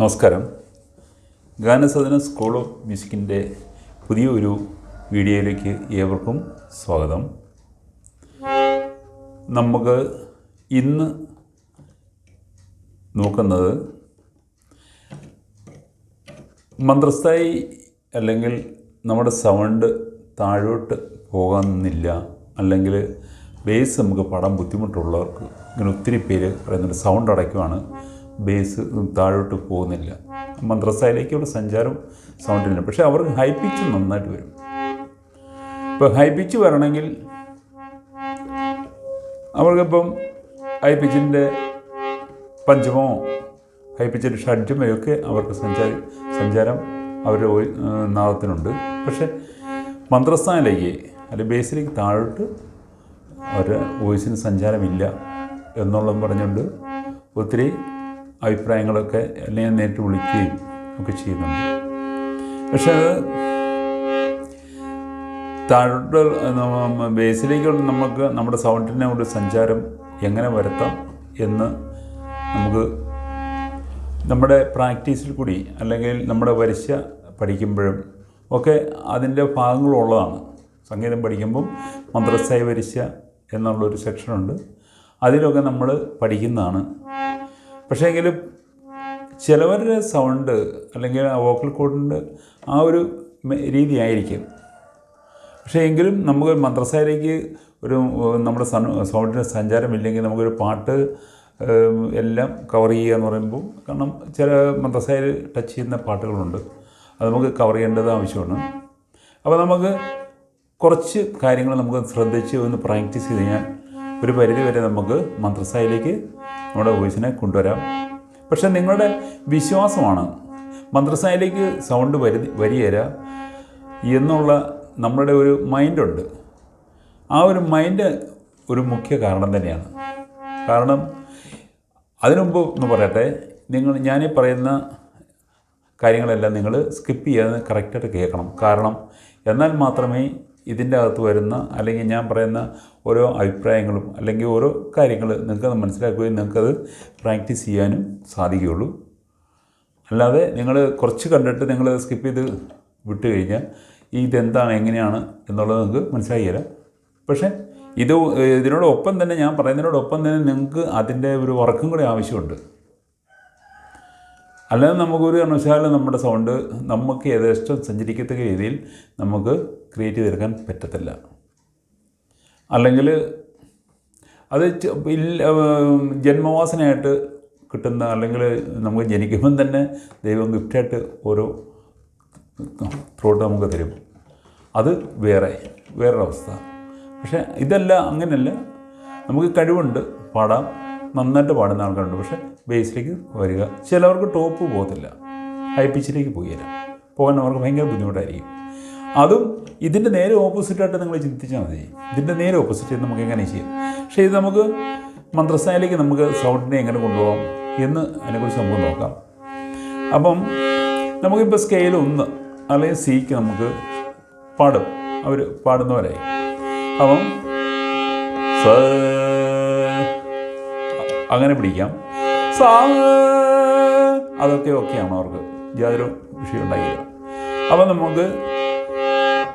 നമസ്കാരം. ഗാനസദന school of മ്യൂസിക്കിന്റെ പുതിയ ഒരു വീഡിയോയിലേക്ക് ഏവർക്കും സ്വാഗതം. നമുക്ക് ഇന്ന് നോക്കുന്നത് മന്ത്രസ്ഥായി അല്ലെങ്കിൽ നമ്മുടെ സൗണ്ട് താഴോട്ട് പോകാനില്ല അല്ലെങ്കിൽ ബേസ് നമുക്ക് പാടാൻ ബുദ്ധിമുട്ടുള്ളവർക്ക് ഇങ്ങനെ ഒത്തിരി പേര് പറയുന്നുണ്ട്. സൗണ്ട് അടയ്ക്കുവാണ്. ബേസ് താഴോട്ട് പോകുന്നില്ല. മദ്രസയിലേക്കുള്ള സഞ്ചാരം സൗണ്ടില്ല. പക്ഷേ അവർക്ക് ഹൈ പിച്ച് നന്നായിട്ട് വരും. ഇപ്പോൾ ഹൈ പിച്ച് വരണമെങ്കിൽ അവർക്കിപ്പം ഹൈ പിച്ചിന്റെ പഞ്ചമോ ഹൈ പിച്ചിന്റെ ഷഡ്ജമയൊക്കെ അവർക്ക് സഞ്ചാരി സഞ്ചാരം അവരുടെ നാദത്തിനുണ്ട്. പക്ഷേ മന്ത്രസ്ഥാനിലേക്ക് അല്ലെങ്കിൽ ബേസിലേക്ക് താഴോട്ട് അവരുടെ വോയിസിന് സഞ്ചാരമില്ല എന്നുള്ളത് പറഞ്ഞുകൊണ്ട് ഒത്തിരി അഭിപ്രായങ്ങളൊക്കെ എന്നെ നേരിട്ട് വിളിക്കുകയും ഒക്കെ ചെയ്യുന്നുണ്ട്. പക്ഷേ അത് താഴോട്ട് ബേസിലേക്കുള്ള നമുക്ക് നമ്മുടെ സൗണ്ടിനെ ഒരു സഞ്ചാരം എങ്ങനെ വരുത്താം എന്ന് നമുക്ക് നമ്മുടെ പ്രാക്ടീസിൽ കൂടി അല്ലെങ്കിൽ നമ്മുടെ വരിശ പഠിക്കുമ്പോഴും ഒക്കെ അതിന്റെ ഭാഗങ്ങളുള്ളതാണ്. സംഗീതം പഠിക്കുമ്പം മന്ത്രസ്ഥായി വരിശ എന്നുള്ളൊരു സെക്ഷനുണ്ട്. അതിലൊക്കെ നമ്മൾ പഠിക്കുന്നതാണ് പക്ഷേ എങ്കിലും ചിലവരുടെ സൗണ്ട് അല്ലെങ്കിൽ ആ വോക്കൽ കോഡിന്റെ ആ ഒരു രീതിയായിരിക്കും പക്ഷേ എങ്കിലും നമുക്ക് മദ്രസയിലേക്ക് ഒരു നമ്മുടെ സൗ സൗണ്ടിന് സഞ്ചാരമില്ലെങ്കിൽ നമുക്കൊരു പാട്ട് എല്ലാം കവർ ചെയ്യുക എന്ന് പറയുമ്പോൾ കാരണം ചില മദ്രസയിൽ ടച്ച് ചെയ്യുന്ന പാട്ടുകളുണ്ട്. അത് നമുക്ക് കവർ ചെയ്യേണ്ടത് ആവശ്യമാണ്. അപ്പോൾ നമുക്ക് കുറച്ച് കാര്യങ്ങൾ നമുക്ക് ശ്രദ്ധിച്ച് ഒന്ന് പ്രാക്ടീസ് ചെയ്ത് കഴിഞ്ഞാൽ ഒരു പരിധി വരെ നമുക്ക് മന്ത്രസായിലേക്ക് നമ്മുടെ വോയിസിനെ കൊണ്ടുവരാം. പക്ഷേ നിങ്ങളുടെ വിശ്വാസമാണ് മന്ത്രസായിലേക്ക് സൗണ്ട് വരി വരികയില്ല എന്നുള്ള നമ്മുടെ ഒരു മൈൻഡുണ്ട് ആ ഒരു മൈൻഡ് ഒരു മുഖ്യ കാരണം തന്നെയാണ്. കാരണം അതിനുമുമ്പ് ഒന്ന് പറയട്ടെ നിങ്ങൾ ഞാനീ പറയുന്ന കാര്യങ്ങളെല്ലാം നിങ്ങൾ സ്കിപ്പ് ചെയ്യാതെ കറക്റ്റായിട്ട് കേൾക്കണം. കാരണം എന്നാൽ മാത്രമേ ഇതിന്റെ അകത്ത് വരുന്ന അല്ലെങ്കിൽ ഞാൻ പറയുന്ന ഓരോ അഭിപ്രായങ്ങളും അല്ലെങ്കിൽ ഓരോ കാര്യങ്ങൾ നിങ്ങൾക്കത് മനസ്സിലാക്കുകയും നിങ്ങൾക്കത് പ്രാക്ടീസ് ചെയ്യാനും സാധിക്കുകയുള്ളൂ. അല്ലാതെ നിങ്ങൾ കുറച്ച് കണ്ടിട്ട് നിങ്ങൾ സ്കിപ്പ് ചെയ്ത് വിട്ട് കഴിഞ്ഞാൽ ഇതെന്താണ് എങ്ങനെയാണ് എന്നുള്ളത് നിങ്ങൾക്ക് മനസ്സിലാക്കില്ല പക്ഷേ ഇത് ഇതിനോടൊപ്പം തന്നെ ഞാൻ പറയുന്നതിനോടൊപ്പം തന്നെ നിങ്ങൾക്ക് അതിന്റെ ഒരു വർക്കും കൂടി ആവശ്യമുണ്ട്. അല്ലാതെ നമുക്കൊരു കാരണവശാലും നമ്മുടെ സൗണ്ട് നമുക്ക് യഥേഷ്ടം സഞ്ചരിക്കത്തക്ക രീതിയിൽ നമുക്ക് ക്രിയേറ്റ് ചെയ്തെടുക്കാൻ പറ്റത്തില്ല. അല്ലെങ്കിൽ അത് ജന്മവാസനയായിട്ട് കിട്ടുന്ന അല്ലെങ്കിൽ നമുക്ക് ജനിക്കുമ്പം തന്നെ ദൈവം ഗിഫ്റ്റായിട്ട് ഓരോ ത്രോട്ട് നമുക്ക് തരും. അത് വേറെ വേറൊരവസ്ഥ. പക്ഷേ ഇതല്ല അങ്ങനെയല്ല നമുക്ക് കഴിവുണ്ട് പാടാം. നന്നായിട്ട് പാടുന്ന ആൾക്കാരുണ്ട്. പക്ഷേ ബേസിലേക്ക് വരിക. ചിലവർക്ക് ടോപ്പ് പോകത്തില്ല. ഹൈ പിച്ചിലേക്ക് പോയില്ല പോകാൻ അവർക്ക് ഭയങ്കര ബുദ്ധിമുട്ടായിരിക്കും. അതും ഇതിന്റെ നേരെ ഓപ്പോസിറ്റായിട്ട് നിങ്ങൾ ചിന്തിച്ചാൽ മതി. ഇതിന്റെ നേരെ ഓപ്പോസിറ്റ് നമുക്ക് എങ്ങനെ ചെയ്യാം? പക്ഷേ ഇത് നമുക്ക് മന്ത്രസ്ഥാനിലേക്ക് നമുക്ക് സൗണ്ടിനെ എങ്ങനെ കൊണ്ടുപോകാം എന്ന് അതിനെക്കുറിച്ച് നമുക്ക് നോക്കാം. അപ്പം നമുക്കിപ്പോൾ സ്കെയിൽ ഒന്ന് അല്ലെങ്കിൽ സിക്ക് നമുക്ക് പാടും. അവർ പാടുന്നവരായി അപ്പം സ അങ്ങനെ പിടിക്കാം. സാ അതൊക്കെ ഓക്കെയാണ് അവർക്ക്? യാതൊരു വിഷയം ഉണ്ടാക്കിയത് അപ്പം നമുക്ക്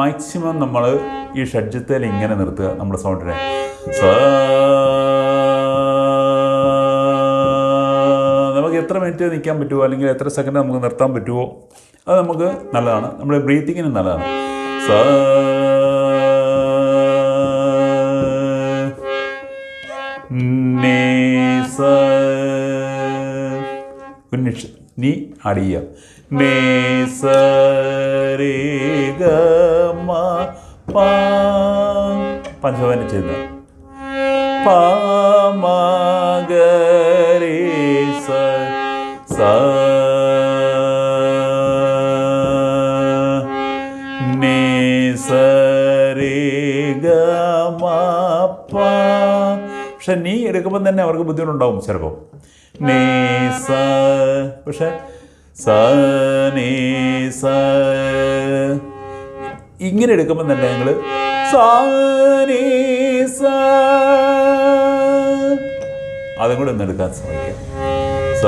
മാക്സിമം നമ്മൾ ഈ ഷഡ്ജത്തിൽ ഇങ്ങനെ നിർത്തുക നമ്മുടെ സൗണ്ടിനെ നമുക്ക് എത്ര മിനിറ്റ് നിൽക്കാൻ പറ്റുമോ അല്ലെങ്കിൽ എത്ര സെക്കൻഡ് നമുക്ക് നിർത്താൻ പറ്റുമോ അത് നമുക്ക് നല്ലതാണ്. നമ്മുടെ ബ്രീത്തിങ്ങിന് നല്ലതാണ്. സ നീ ആഡ് ചെയ്യാം ഭഗവാൻ ചെയ്യുന്നത് പക്ഷെ നീ എടുക്കുമ്പോൾ തന്നെ അവർക്ക് ബുദ്ധിമുട്ടുണ്ടാവും ചിലപ്പോൾ നീ സ പക്ഷെ സ നീ സ ഇങ്ങനെ എടുക്കുമ്പോൾ തന്നെ ഞങ്ങൾ അതും കൂടെ ഒന്ന് എടുക്കാൻ ശ്രമിക്കാം. സ.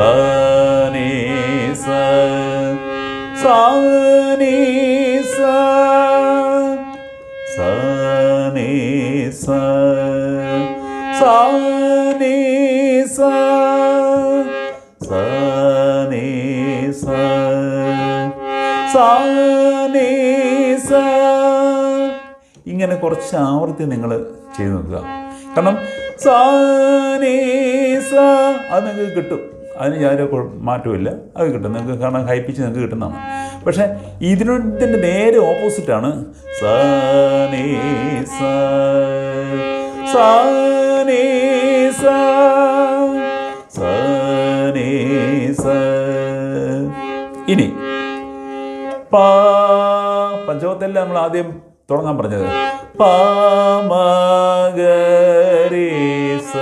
ഇങ്ങനെ കുറച്ച് ആവർത്തി നിങ്ങൾ ചെയ്തു നോക്കുക. കാരണം സ നീ സ അത് നിങ്ങൾക്ക് കിട്ടും. അതിന് യാതൊരു മാറ്റമില്ല അത് കിട്ടും. നിങ്ങൾക്ക് കാരണം ഹൈ പിച്ച് നിങ്ങൾക്ക് കിട്ടുന്നതാണ് പക്ഷേ ഇതിനോടത്തിന്റെ നേരെ ഓപ്പോസിറ്റാണ് സ നീ സ സ നീ സ സ നീ സ. ഇനി പാ പഞ്ചമത്തല്ല നമ്മൾ ആദ്യം തുടങ്ങാൻ പറഞ്ഞത് പാമഗരീസ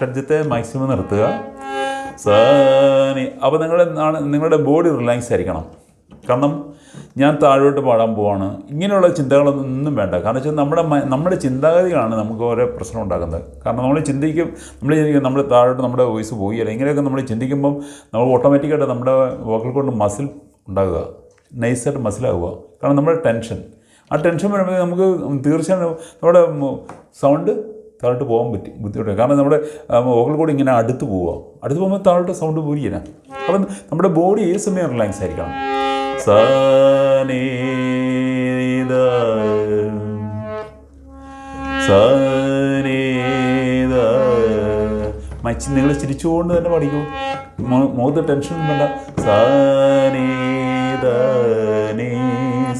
ഷഡ്ജത്തെ മാക്സിമം നിർത്തുക. സാനി. അപ്പോൾ നിങ്ങളുടെ നിങ്ങളുടെ ബോഡി റിലാക്സ് ആയിരിക്കണം. കാരണം ഞാൻ താഴോട്ട് പാടാൻ പോവാണ്. ഇങ്ങനെയുള്ള ചിന്തകളൊന്നും ഒന്നും വേണ്ട. കാരണം വെച്ചാൽ നമ്മുടെ നമ്മുടെ ചിന്താഗതികളാണ് നമുക്ക് ഓരോ പ്രശ്നം ഉണ്ടാക്കുന്നത്. കാരണം നമ്മൾ ചിന്തിക്കും നമ്മൾ ചിന്തിക്കും നമ്മൾ താഴോട്ട് നമ്മുടെ വോയിസ് പോയി. അല്ലെങ്കിൽ ഇങ്ങനെയൊക്കെ നമ്മൾ ചിന്തിക്കുമ്പം നമ്മൾ ഓട്ടോമാറ്റിക്കായിട്ട് നമ്മുടെ വോക്കൽ കൊണ്ട് മസിൽ ഉണ്ടാകുക നൈസായിട്ട് മനസ്സിലാവുക. കാരണം നമ്മുടെ ടെൻഷൻ ആ ടെൻഷൻ വരുമ്പോൾ നമുക്ക് തീർച്ചയായും നമ്മുടെ സൗണ്ട് താഴോട്ട് പോകാൻ പറ്റി ബുദ്ധിമുട്ടാണ് കാരണം നമ്മുടെ വോക്കൽ കൂടി ഇങ്ങനെ അടുത്ത് പോവുക. അടുത്ത് പോകുമ്പോൾ താഴോട്ട് സൗണ്ട് പോരില്ല അപ്പം നമ്മുടെ ബോഡി ഏത് സമയം റിലാക്സ് ആയിരിക്കണം. സനേദ സനേദ മച്ചി നിങ്ങൾ ചിരിച്ചുകൊണ്ട് തന്നെ പഠിക്കും. മുഖത്ത് ടെൻഷൻ വേണ്ട. സനീത നീ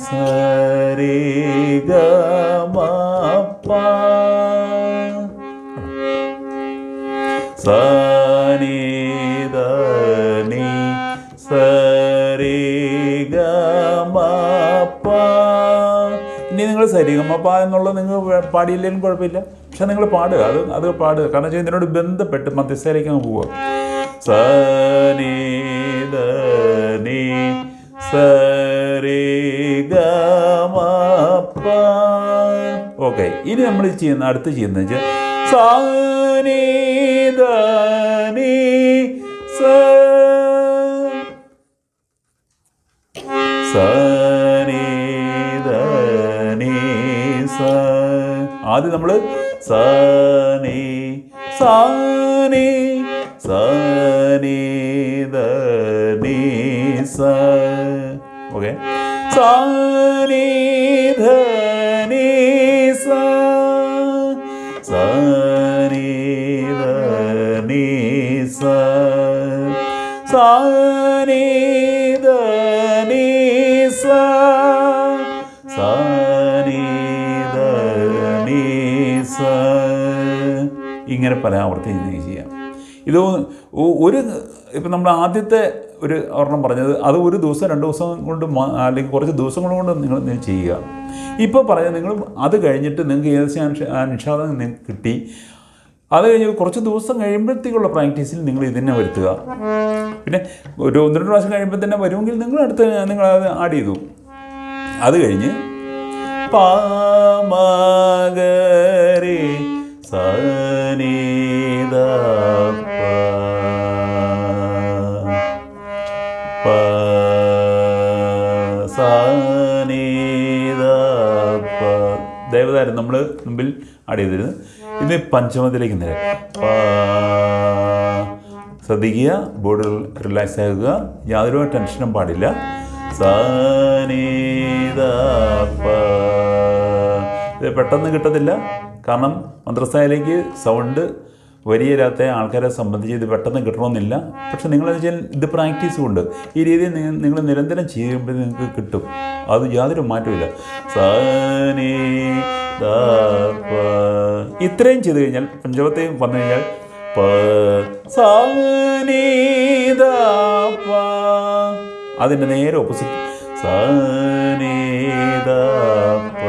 സരി ഗമപ്പ സനി ദനി സരി ഇനി നിങ്ങൾ സരിഗമപ്പ എന്നുള്ളത് നിങ്ങൾ പാടിയില്ലെങ്കിലും കുഴപ്പമില്ല. പക്ഷെ നിങ്ങൾ പാടുക. അത് അത് പാടുക. കാരണം വെച്ചാൽ ഇതിനോട് ബന്ധപ്പെട്ട് മധ്യസ്ഥയിലേക്ക് അങ്ങ് പോവുക. സനീത ഓക്കെ ഇനി നമ്മൾ ചെയ്യുന്ന അടുത്ത് ചെയ്യുന്നത് വെച്ചാൽ ആദ്യം നമ്മൾ സനി സനി സനീത നീ സ. ഓക്കെ സനീത നീ ഇങ്ങനെ നിങ്ങൾക്ക് ചെയ്യാം. ഇത് ഒരു ഇപ്പം നമ്മൾ ആദ്യത്തെ ഒരു ഒരെണ്ണം പറഞ്ഞത് അത് ഒരു ദിവസം രണ്ട് ദിവസം കൊണ്ട് അല്ലെങ്കിൽ കുറച്ച് ദിവസങ്ങൾ കൊണ്ട് നിങ്ങൾ ചെയ്യുക. ഇപ്പോൾ പറഞ്ഞത് നിങ്ങൾ അത് കഴിഞ്ഞിട്ട് നിങ്ങൾക്ക് ഏകദേശം അനുഷാദം നിങ്ങൾക്ക് കിട്ടി അത് കഴിഞ്ഞ് കുറച്ച് ദിവസം കഴിയുമ്പോഴത്തേക്കുള്ള പ്രാക്ടീസിൽ നിങ്ങൾ ഇതിനെ വരുത്തുക. പിന്നെ ഒരു ഒന്ന് രണ്ട് പ്രാവശ്യം കഴിയുമ്പോൾ തന്നെ വരുമെങ്കിൽ നിങ്ങൾ അടുത്ത് നിങ്ങൾ അത് ആഡ് ചെയ്തു. അത് കഴിഞ്ഞ് പാമകരി സനീത ദേവതാരം നമ്മൾ മുമ്പിൽ ആഡ് ചെയ്തിരുന്നു ഇത് പഞ്ചമത്തിലേക്ക് നിര ശ്രദ്ധിക്കുക ബോഡി റിലാക്സ് ആകുക. യാതൊരു ടെൻഷനും പാടില്ല. സനീത ഇത് പെട്ടെന്ന് കിട്ടത്തില്ല. കാരണം മദ്രസയിലേക്ക് സൗണ്ട് വരിയില്ലാത്ത ആൾക്കാരെ സംബന്ധിച്ച് ഇത് പെട്ടെന്ന് കിട്ടണമെന്നില്ല. പക്ഷെ നിങ്ങളെന്ന് വെച്ചാൽ ഇത് പ്രാക്ടീസ് കൊണ്ട് ഈ രീതിയിൽ നിങ്ങൾ നിരന്തരം ചെയ്യുമ്പോൾ നിങ്ങൾക്ക് കിട്ടും. അത് യാതൊരു മാറ്റമില്ല സാനേ ഇത്രയും ചെയ്ത് കഴിഞ്ഞാൽ പഞ്ചവത്തെയും വന്നു കഴിഞ്ഞാൽ അതിന്റെ നേരെ ഓപ്പോസിറ്റ് സനി ദ പ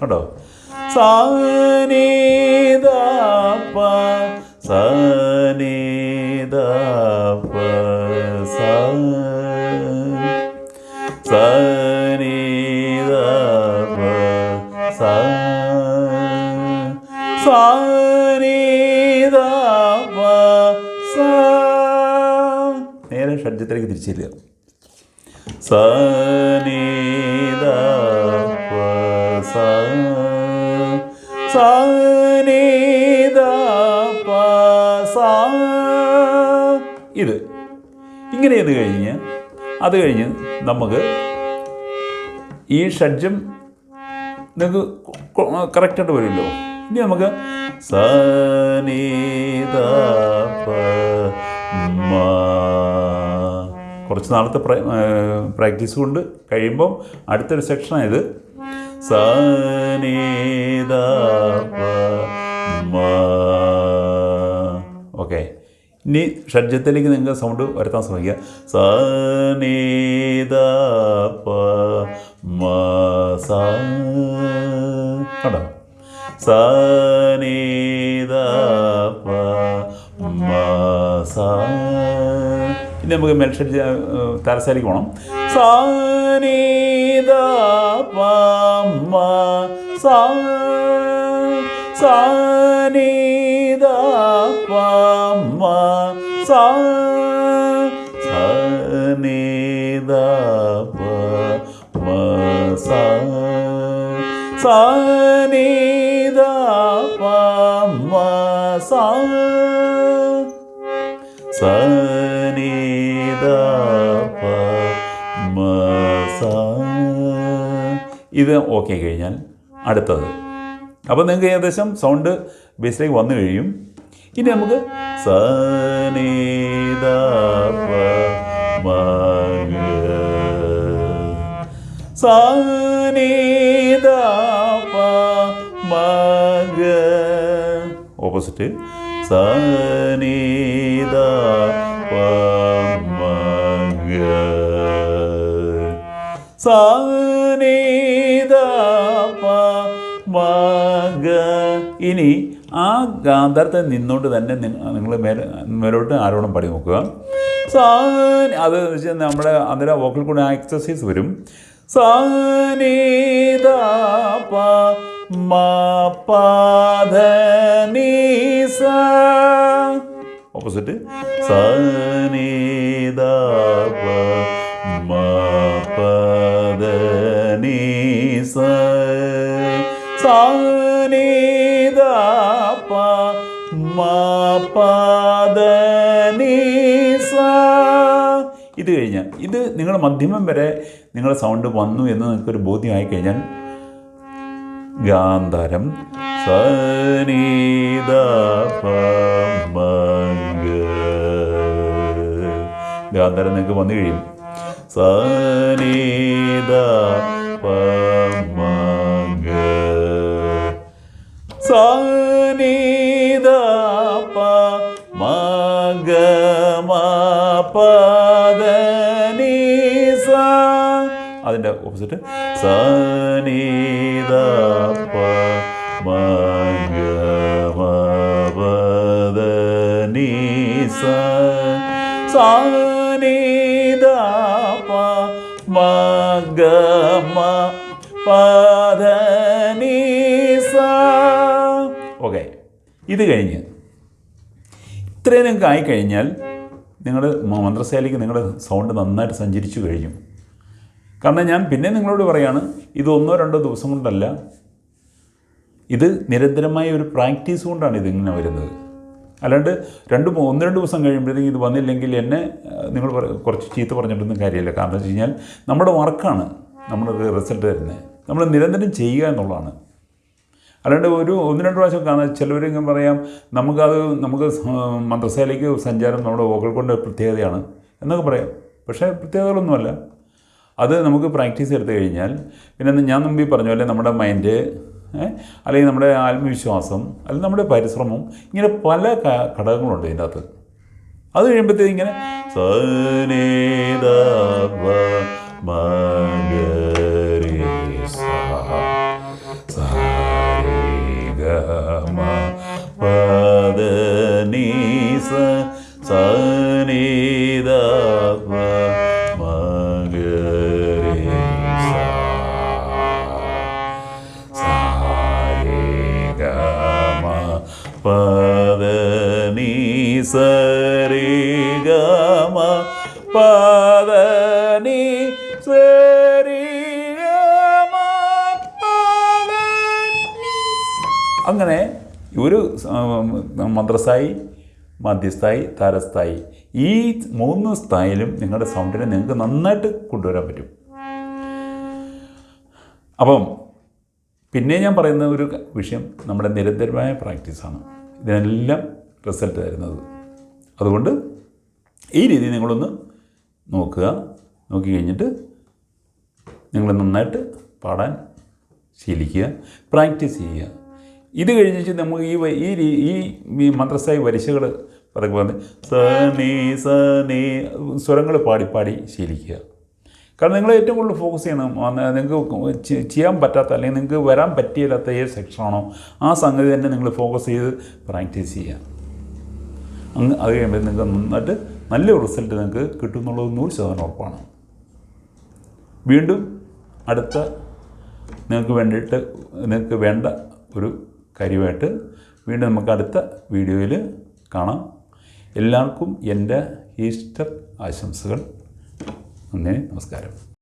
കേട്ടോ? സാനീതാപ്പ സാനീതാപ്പ സാ സനിദപ സാ സനിദപ സാ നേരെ ഷഡ്ജത്തിലേക്ക് തിരിച്ചില്ല സനിദപ സാ സാ ഇത് ഇങ്ങനെ ഇത് കഴിഞ്ഞ് അത് കഴിഞ്ഞ് നമുക്ക് ഈ ഷഡ്ജം നിങ്ങൾക്ക് കറക്റ്റായിട്ട് വരുമല്ലോ. ഇനി നമുക്ക് കുറച്ച് നാളത്തെ പ്രാക്ടീസ് കൊണ്ട് കഴിയുമ്പം അടുത്തൊരു സെക്ഷനാണ് ഇത് ഓക്കെ. ഇനി ഷഡ്ജത്തിലേക്ക് നിങ്ങൾക്ക് സൗണ്ട് വരുത്താൻ ശ്രമിക്കുക സനീതപ മ സ കേട്ടോ പോകണം മ സ ഇനി നമുക്ക് മെൽഷഡ് താരസാലിക്ക് പോകണം സനീതപ മ സ സനീതപ മ സ സനീതപ മ സ സനീതപ മ സ സനീതപ ഇത് ഓക്കെ കഴിഞ്ഞാൽ അടുത്തത്. അപ്പോൾ നിങ്ങൾക്ക് ഏകദേശം സൗണ്ട് ബേസിലേക്ക് വന്നു കഴിയും. ഇനി നമുക്ക് ഓപ്പോസിറ്റ് സനീതപ മഗ ഇനി ആ ഗാന്ധാരത്തെ നിന്നോണ്ട് തന്നെ നിങ്ങൾ മേലെ മേലോട്ട് ആരോടും പാടി നോക്കുക സാനി അത് വെച്ചാൽ നമ്മുടെ അന്നേരം വോക്കൽ കൂടെ ആ എക്സസൈസ് വരും. സാനീതപ മ പധ നീ സ. ഓപ്പോസിറ്റ് സനീതപ മ ഇത് നിങ്ങൾ മധ്യമം വരെ നിങ്ങളുടെ സൗണ്ട് വന്നു എന്ന് നിങ്ങൾക്കൊരു ബോധ്യമായി കഴിഞ്ഞാൽ ഗാന്ധാരം സനീത ഗാന്ധാരം നിങ്ങൾക്ക് വന്നു കഴിയും. സനീത മഗ ഓപ്പോസിറ്റ്? സനീത മഗ മ മംഗമ പദനീസ ഓക്കെ ഇത് കഴിഞ്ഞ്. ഇത്രയും നിങ്ങൾക്ക് ആയിക്കഴിഞ്ഞാൽ നിങ്ങൾ മന്ത്രശാലയ്ക്ക് നിങ്ങളുടെ സൗണ്ട് നന്നായിട്ട് സഞ്ചരിച്ചു കഴിഞ്ഞു. കാരണം ഞാൻ പിന്നെ നിങ്ങളോട് പറയാണ് ഇത് ഒന്നോ രണ്ടോ ദിവസം കൊണ്ടല്ല. ഇത് നിരന്തരമായ ഒരു പ്രാക്ടീസ് കൊണ്ടാണ് ഇതിങ്ങനെ വരുന്നത്. അല്ലാണ്ട് രണ്ട് ഒന്ന് രണ്ട് ദിവസം കഴിയുമ്പോഴത്തേക്കും ഇത് വന്നില്ലെങ്കിൽ എന്നെ നിങ്ങൾ കുറച്ച് ചീത്ത പറഞ്ഞിട്ടൊന്നും കാര്യമില്ല. കാരണം വെച്ച് കഴിഞ്ഞാൽ നമ്മുടെ വർക്കാണ് നമ്മുടെ റിസൾട്ട് തരുന്നത്. നമ്മൾ നിരന്തരം ചെയ്യുക എന്നുള്ളതാണ്. അല്ലാണ്ട് ഒരു ഒന്ന് രണ്ട് പ്രാവശ്യം കാണാൻ ചിലവരെങ്കിലും പറയാം നമുക്കത് നമുക്ക് മന്ത്രശാലയ്ക്ക് സഞ്ചാരം നമ്മുടെ വോക്കൽ കൊണ്ട് പ്രത്യേകതയാണ് എന്നൊക്കെ പറയാം. പക്ഷേ പ്രത്യേകതകളൊന്നുമല്ല. അത് നമുക്ക് പ്രാക്ടീസ് എടുത്തു കഴിഞ്ഞാൽ പിന്നെ ഞാൻ മുമ്പിൽ പറഞ്ഞ പോലെ നമ്മുടെ മൈൻഡ് അല്ലെങ്കിൽ നമ്മുടെ ആത്മവിശ്വാസം അല്ലെങ്കിൽ നമ്മുടെ പരിശ്രമം ഇങ്ങനെ പല ഘടകങ്ങളുണ്ട് ഇതിന്റെ അകത്ത് അത് കഴിയുമ്പോഴത്തേക്ക് ഇങ്ങനെ പദനീസ സനീത സ ഗമ പദനി മ പ ദ നീ സ രി ഗ മ പ ദ നീ അങ്ങനെ ഒരു മന്ത്രസ്ഥായി മധ്യസ്ഥായി താരസ്ഥായി ഈ മൂന്ന് സ്ഥായിലും നിങ്ങളുടെ സൗണ്ടിനെ നിങ്ങൾക്ക് നന്നായിട്ട് കൊണ്ടുവരാൻ പറ്റും. അപ്പം പിന്നെ ഞാൻ പറയുന്ന ഒരു വിഷയം നമ്മുടെ നിരന്തരമായ പ്രാക്ടീസാണ്. ഇതിനെല്ലാം റിസൾട്ട് തരുന്നത് അതുകൊണ്ട് ഈ രീതി നിങ്ങളൊന്ന് നോക്കുക. നോക്കി കഴിഞ്ഞിട്ട് നിങ്ങൾ നന്നായിട്ട് പാടാൻ ശീലിക്കുക. പ്രാക്ടീസ് ചെയ്യുക. ഇത് കഴിഞ്ഞിട്ട് നമുക്ക് ഈ ഈ ഈ മന്ത്രസ്ഥായി വരിശകൾ പതുക്കെ പറഞ്ഞ് സ നീ സ നീ സ്വരങ്ങൾ പാടി പാടി ശീലിക്കുക. കാരണം നിങ്ങൾ ഏറ്റവും കൂടുതൽ ഫോക്കസ് ചെയ്യണം. നിങ്ങൾക്ക് ചെയ്യാൻ പറ്റാത്ത അല്ലെങ്കിൽ നിങ്ങൾക്ക് വരാൻ പറ്റിയില്ലാത്ത ഏത് സെക്ഷനാണോ ആ സംഗതി തന്നെ നിങ്ങൾ ഫോക്കസ് ചെയ്ത് പ്രാക്ടീസ് ചെയ്യുക. അങ്ങ് അത് കഴിയുമ്പോൾ നിങ്ങൾക്ക് നന്നായിട്ട് നല്ലൊരു റിസൾട്ട് നിങ്ങൾക്ക് കിട്ടും എന്നുള്ളത് നൂറ് ശതമാനം ഉറപ്പാണ്. വീണ്ടും അടുത്ത നിങ്ങൾക്ക് വേണ്ടിയിട്ട് നിങ്ങൾക്ക് വേണ്ട ഒരു കാര്യമായിട്ട് വീണ്ടും നമുക്ക് അടുത്ത വീഡിയോയിൽ കാണാം. എല്ലാവർക്കും എന്റെ ഈസ്റ്റർ ആശംസകൾ. നന്ദി നമസ്കാരം.